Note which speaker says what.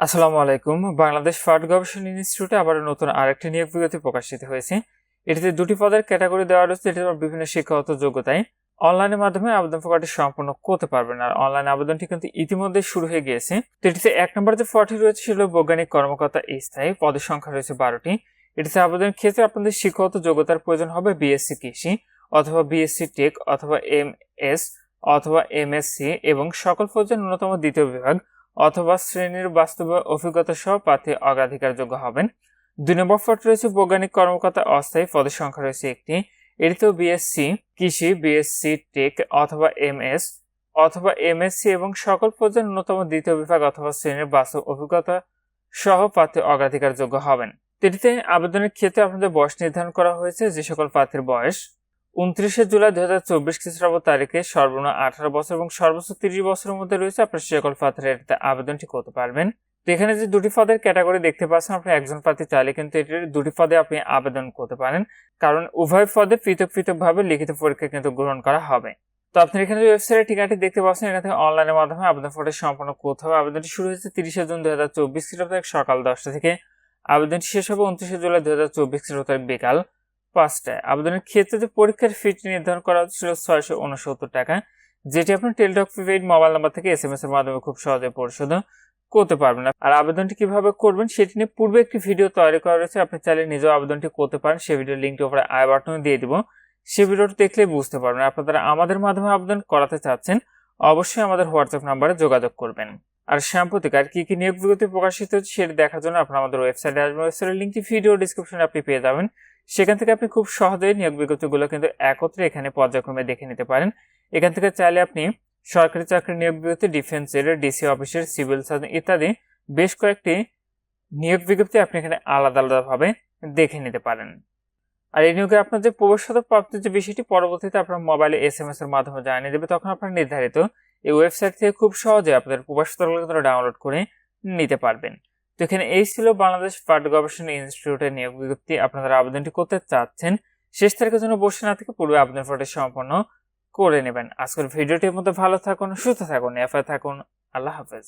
Speaker 1: আসসালামু আলাইকুম। বাংলাদেশ ফার্ড গবেষণা ইনস্টিটিউটে আবার নতুন আরেকটি নিয়োগ বিজ্ঞপ্তি প্রকাশিত হয়েছে। এটিতে দুটি পদের ক্যাটাগরি দেওয়া রয়েছে এটি তোমার বিভিন্ন শিক্ষাগত যোগ্যতায় অনলাইনের মাধ্যমে আবেদন প্রকারটি সম্পূর্ণ করতে পারবেন আর অনলাইন আবেদনটি কিন্তু ইতিমধ্যে শুরু হয়ে গিয়েছে। তো এটিতে এক নম্বর যে ফর্টি রয়েছে সেগুলো বৈজ্ঞানিক কর্মকর্তা স্থায়ী। পদের সংখ্যা রয়েছে বারোটি। এটিতে আবেদনের ক্ষেত্রে আপনাদের শিক্ষাগত যোগ্যতার প্রয়োজন হবে বিএসসি কৃষি অথবা বিএসসি টেক অথবা এম এস অথবা এমএসসি এবং সকল পর্যায়ে ন্যূনতম দ্বিতীয় বিভাগ অথবা শ্রেণির বাস্তব অভিজ্ঞতা সহ প্রার্থী অগ্রাধিকারযোগ্য হবেন। দুই নম্বর পদ রয়েছে বৈজ্ঞানিক কর্মকর্তা অস্থায়ী পদের সংখ্যা রয়েছে একটি। এটিতেও বিএসসি কৃষি বিএসসি টেক অথবা এমএস অথবা এমএসসি এবং সকল পর্যায়ে ন্যূনতম দ্বিতীয় বিভাগ অথবা শ্রেণির বাস্তব অভিজ্ঞতা সহ প্রার্থী অগ্রাধিকারযোগ্য হবেন। এটিতে আবেদনের ক্ষেত্রে আপনাদের বয়স নির্ধারণ করা হয়েছে যে সকল প্রার্থীর বয়স। উনত্রিশে জুলাই দুই হাজার চব্বিশ খ্রিস্টাব্দ তারিখে সর্বনিম্ন আঠারো বছর এবং সর্বোচ্চ তিরিশ বছরের মধ্যে রয়েছে। আপনার সকল এটিতে আবেদনটি করতে পারবেন। তো এখানে যে দুটি পদের ক্যাটাগরি দেখতে পাচ্ছেন আপনি একজন প্রার্থী চাইলে কিন্তু এটির দুটি পদে আপনি আবেদন করতে পারেন। কারণ উভয় পদে পৃথক পৃথকভাবে লিখিত পরীক্ষা কিন্তু গ্রহণ করা হবে। তো আপনি এখানে ওয়েবসাইটের ঠিকানাটি দেখতে পাচ্ছেন এখান থেকে অনলাইনের মাধ্যমে আবেদন ফটো সম্পন্ন করতে হবে। আবেদনটি শুরু হয়েছে তিরিশে জুন দুই হাজার চব্বিশ খ্রিস্টাব্দ সকাল দশটা থেকে। আবেদনটি শেষ হবে উনত্রিশে জুলাই দু হাজার চব্বিশ খ্রিস্টাব্দ বিকাল। পাঁচটায়। আবেদনের ক্ষেত্রে যে পরীক্ষার ফিটি নির্ধারণ করা হচ্ছিল ছয়শো উনসত্তর টাকা, যেটি আপনি টেলটক প্রিপেইড মোবাইল নাম্বার থেকে এস এম এস এর মাধ্যমে খুব সহজে পরিশোধ করতে পারবেন। আর আবেদনটি কীভাবে করবেন সেটি নিয়ে পূর্বে একটি ভিডিও তৈরি করা রয়েছে, আপনি চাইলে নিজেও আবেদনটি করতে পারেন। সেই ভিডিওর লিঙ্কটি উপরে আই বাটনে দিয়ে দিব। সেই ভিডিওটি দেখলে বুঝতে পারবেন আপনারা আমাদের মাধ্যমে আবেদন করাতে চাচ্ছেন, অবশ্যই আমাদের হোয়াটসঅ্যাপ নাম্বারে যোগাযোগ করবেন। আর সাম্প্রতিক আর কি কি নিয়োগ বিজ্ঞপ্তি প্রকাশিত হচ্ছে সেটি দেখার জন্য আপনার আমাদের ওয়েবসাইটে আসবেন। ওয়েবসাইটের লিঙ্কটি ভিডিও ডিসক্রিপশনে আপনি পেয়ে যাবেন। সেখান থেকে আপনি খুব সহজেই নিয়োগ বিজ্ঞপ্তিগুলো কিন্তু একত্রে এখানে পর্যায়ক্রমে দেখে নিতে পারেন। এখান থেকে চাইলে আপনি সরকারি চাকরি নিয়োগ বিজ্ঞপ্তি ডিফেন্সের ডিসি অফিসের, সিভিল সার্জন ইত্যাদি বেশ কয়েকটি নিয়োগ বিজ্ঞপ্তি আপনি এখানে আলাদা আলাদাভাবে দেখে নিতে পারেন। আর এই নিয়োগে আপনার যে প্রবেশগত প্রাপ্তির যে বিষয়টি পরবর্তীতে আপনার মোবাইলে এস এম এস এর মাধ্যমে জানিয়ে দেবে, তখন আপনার নির্ধারিত এই ওয়েবসাইট থেকে খুব সহজে আপনাদের প্রবেশগত ডাউনলোড করে নিতে পারবেন। তো এখানে এই ছিল বাংলাদেশ পাট গবেষণা ইনস্টিটিউটের নিয়োগ বিজ্ঞপ্তি। আপনারা আবেদনটি করতে চাচ্ছেন, শেষ তারিখের জন্য বসে না থেকে পূর্বে আবেদন ফটো সম্পন্ন করে নেবেন। আজকের ভিডিওটির মধ্যে ভালো থাকুন, সুস্থ থাকুন এফআই থাকুন। আল্লাহ হাফেজ।